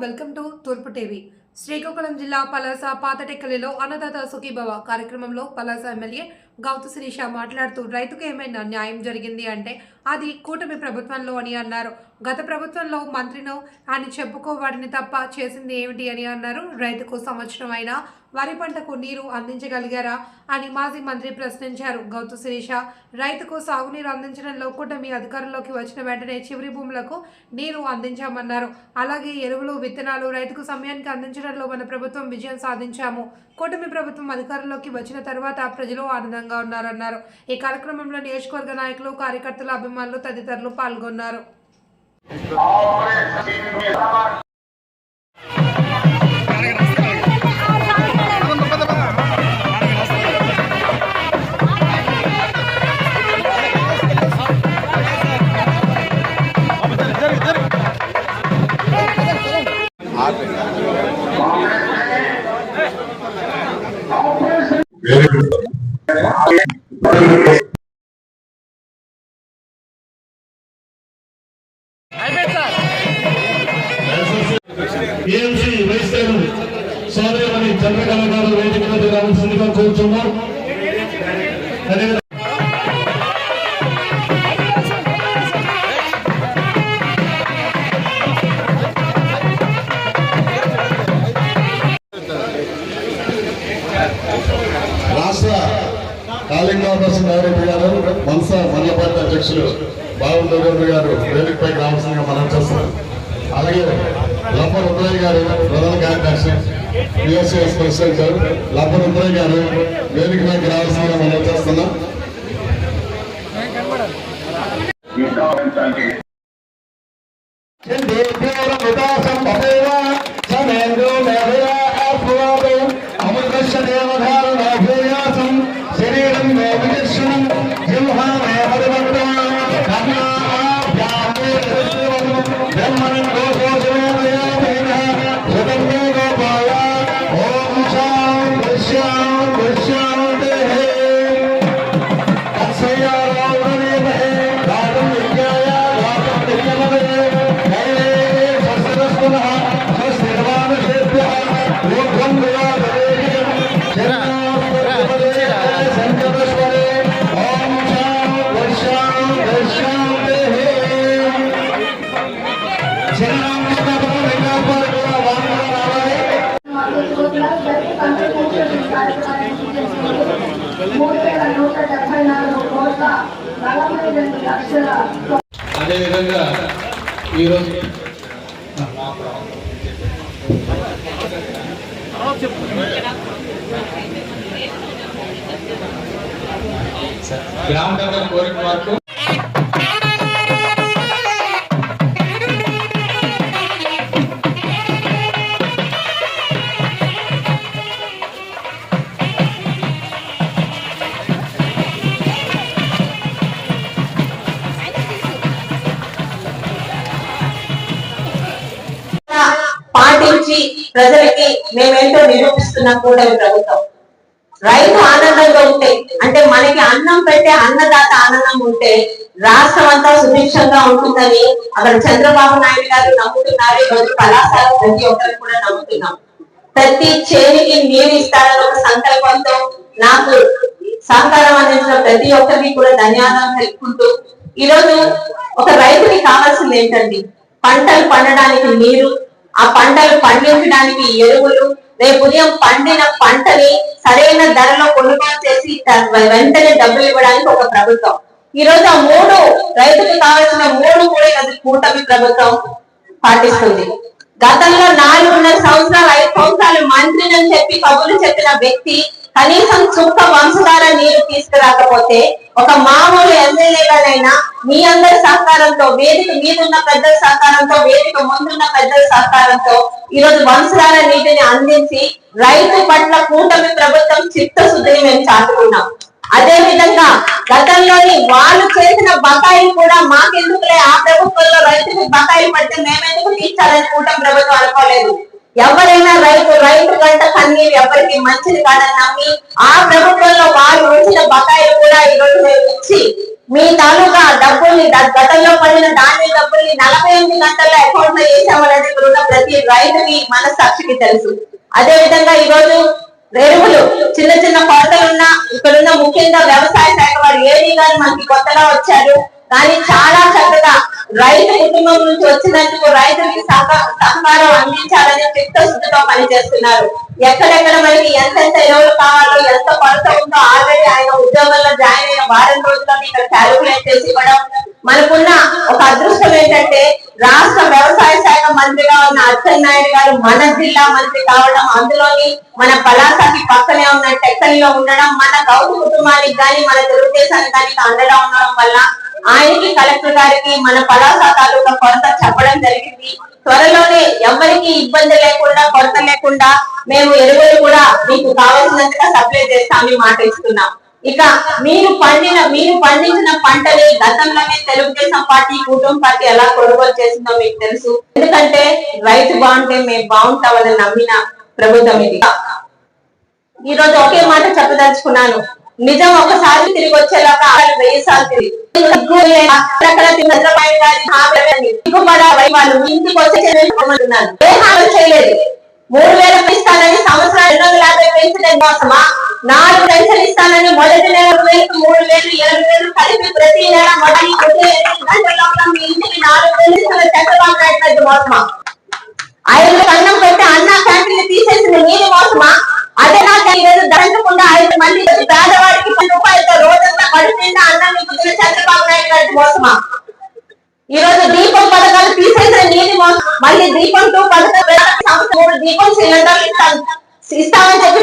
Welcome to తూర్పు TV. Srikakulam జిల్లా పలాస పాతటెక్కలిలో అన్నదాత సుఖీభవ కార్యక్రమంలో పలాస ఎమ్మెల్యే గౌతు శిరీష మాట్లాడుతూ రైతుకు ఏమైనా న్యాయం జరిగింది అంటే అది కూటమి ప్రభుత్వంలో అని అన్నారు. గత ప్రభుత్వంలో మంత్రిను అని చెప్పుకోవాడిని తప్ప చేసింది ఏమిటి అని అన్నారు. రైతుకు సంవత్సరం అయినా వరి పంటకు నీరు అందించగలిగారా అని మాజీ మంత్రి ప్రశ్నించారు. గౌతు శిరీష రైతుకు సాగునీరు అందించడంలో కూటమి అధికారంలోకి వచ్చిన వెంటనే చివరి భూములకు నీరు అందించామన్నారు. అలాగే ఎరువులు విత్తనాలు రైతుకు సమయానికి అందించడంలో మన ప్రభుత్వం విజయం సాధించాము. కూటమి ప్రభుత్వం అధికారంలోకి వచ్చిన తర్వాత ప్రజలు ఆనందంగా ఉన్నారన్నారు. ఈ కార్యక్రమంలో నియోజకవర్గ నాయకులు కార్యకర్తలు అభిమానులు తదితరులు పాల్గొన్నారు. ఏఎంసీ వైస్ చైర్మన్ సోదరి చంద్రకళ గారు వేదిక మీద రావాల్సిందిగా కోరుతున్నాం. రాష్ట్ర కాళింగ్ కార్పొరేషన్ డైరెక్టర్ గారు మనస పార్టీ అధ్యక్షులు బాబు గారు వేదికపై రావాల్సిందిగా మనం చేస్తున్నాం. అలాగే లప్ప రుద్రయ్య గారు ప్రధాన కార్యదర్శి యుఎస్ఎస్ ప్రెసిడెంట్ గారు లప్ప రుద్రయ్య గారు వేదికపైకి రావాల్సిందిగా మనం అదేవిధంగా ఈరోజు గ్రామ పెద్దల కోరిక వరకు ప్రజలకి మేమేంటో నిరూపిస్తున్నాం కూడా ప్రభుత్వం. రైతు ఆనందంగా ఉంటే అంటే మనకి అన్నం పెట్టే అన్నదాత ఆనందం ఉంటే రాష్ట్రం అంతా సుభిక్షంగా ఉంటుందని అక్కడ చంద్రబాబు నాయుడు గారు నమ్ముతున్నారు. ఈ రోజు కళాశాల ప్రతి ఒక్కరు కూడా నమ్ముతున్నాం. ప్రతి చేనికి నీరు ఇస్తారని ఒక సంకల్పంతో నాకు సహకారం అందించిన ప్రతి ఒక్కరికి కూడా ధన్యవాదాలు తెలుపుకుంటూ ఈరోజు ఒక రైతుకి కావాల్సింది ఏంటండి? పంటలు పండడానికి నీరు ఆ పంటలు పండించడానికి ఎరువులు రేపు ఉదయం పండిన పంటని సరైన ధరలో కొనుగోలు చేసి వెంటనే డబ్బులు ఇవ్వడానికి ఒక ప్రభుత్వం. ఈ రోజు ఆ మూడు రైతులకు కావాల్సిన మూడు కూడా అది కూటమి ప్రభుత్వం పాటిస్తుంది. గతంలో నాలుగున్నర సంవత్సరాలు ఐదు సంవత్సరాలు మంత్రిని అని చెప్పి కబుర్లు చెప్పిన వ్యక్తి కనీసం చుక్క వంశధార నీరు తీసుకురాకపోతే ఒక మామూలు ఎమ్మెల్యేగానైనా మీ అందరి సహకారంతో వేదిక మీదున్న పెద్దల సహకారంతో వేదిక ముందున్న పెద్దల సహకారంతో ఈ రోజు వంశధార నీటిని అందించి రైతు పట్ల కూటమి ప్రభుత్వం చిత్తశుద్ధిని మేము చాటుకున్నాం. అదే విధంగా గతంలోని వాళ్ళు చేసిన బకాయిలు కూడా మాకెందుకులే? ఆ ప్రభుత్వంలో రైతులకు బకాయిలు పడితే మేమెందుకు తీర్చాలని కూటమి ప్రభుత్వం అనుకోలేదు. ఎవరైనా రైతు రైతు మేము ఎవరికి మంచిది కాదని నమ్మి ఆ ప్రభుత్వంలో వారు ఉంచిన బకాయిలు కూడా ఈ రోజు మేము ఇచ్చి మీ తాలూకా డబ్బుల్ని గతంలో పడిన ధాన్యం డబ్బుల్ని నలభై ఎనిమిది గంటల్లో అకౌంట్లో వేసామనేది ఇక్కడ ఉన్న ప్రతి రైతుకి మనస్సాక్షికి తెలుసు. అదే విధంగా ఈ రోజు ఎరువులు చిన్న చిన్న కొరతలున్నా ఇక్కడున్న ముఖ్యంగా వ్యవసాయ శాఖ వారు ఏడీ గారు మనకి కొత్తగా వచ్చారు. కానీ చాలా చక్కగా రైతు కుటుంబం నుంచి వచ్చినందుకు రైతులకి సహక- సహకారం అందించాలని చిత్తశుద్ధితో పనిచేస్తున్నారు. ఎక్కడెక్కడ మనకి ఎంతెంత ఎరువులు కావాలో ఎంత కొరత ఉందో ఆల్రెడీ ఆయన ఉద్యోగంలో జాయిన్ అయిన వారం రోజుల్లోనే ఇక్కడ క్యాలిక్యులేట్ చేసి ఇవ్వడం. మనకున్న ఒక అదృష్టం ఏంటంటే రాష్ట్ర వ్యవసాయ శాఖ మంత్రిగా ఉన్న అచ్చెన్నాయుడు గారు మన జిల్లా మంత్రి కావడం. అందులోని మన పలాసకి పక్కనే ఉన్న టెక్కలిలో ఉండడం మన గౌరవ కుటుంబానికి కానీ మన తెలుగుదేశానికి కానీ అండగా ఉండడం వల్ల ఆయనకి కలెక్టర్ గారికి మన పలాస తాలూకా కొరత చెప్పడం జరిగింది. త్వరలోనే ఎవరికి ఇబ్బంది లేకుండా కొరత లేకుండా మేము ఎరువులు కూడా మీకు కావాల్సినంతగా సప్లై చేస్తామని మాట ఇస్తున్నాం. ఇక మీరు పండిన మీరు పండించిన పంటని గతంలోనే తెలుగుదేశం పార్టీ కుటుంబ పార్టీ ఎలా కొనుగోలు చేసిందో మీకు తెలుసు. ఎందుకంటే రైతు బాగుంటే మేము బాగుంటామని నమ్మిన ప్రభుత్వం ఇది. ఈ రోజు ఒకే మాట చెప్పదలుచుకున్నాను. నిజం ఒకసారి తిరిగి వచ్చేలాగా వెయ్యి సార్లు తిరిగి. వాళ్ళు ఇంటికి వచ్చే ఏ హామీ చేయలేదు. మూడు వేల ఇస్తానని సంవత్సరాలు రెండు వందల యాభై పెన్షన్ కోసమా నాలుగు పెన్షన్ ఇస్తానని మొదటి నెల వేలకు మూడు వేలు ఏడు వేలు కలిపి ప్రతి నెల మొదటి లోపల మీ ఇంటికి నాలుగు వేలు ఇస్తున్న చంద్రబాబు నాయుడు మోసమా? ఐదు అన్నం పెట్టి అన్న క్యాంటీన్ తీసేసిన నీరు మోసమా? అదే నాకు ఈరోజు దండకుండా ఐదు మంది పేదవాడికి పది రూపాయలతో రోజంతా పడిపోయిందా అన్న అన్నం నింపుతున్న చంద్రబాబు నాయుడు గారి మోసమా? ఈ రోజు దీపం పథకాలు తీసేసిన నీటి మోసం మళ్ళీ దీపం టూ పథకం సంవత్సరం దీపం సిలిండర్లు ఇస్తామని చెప్పి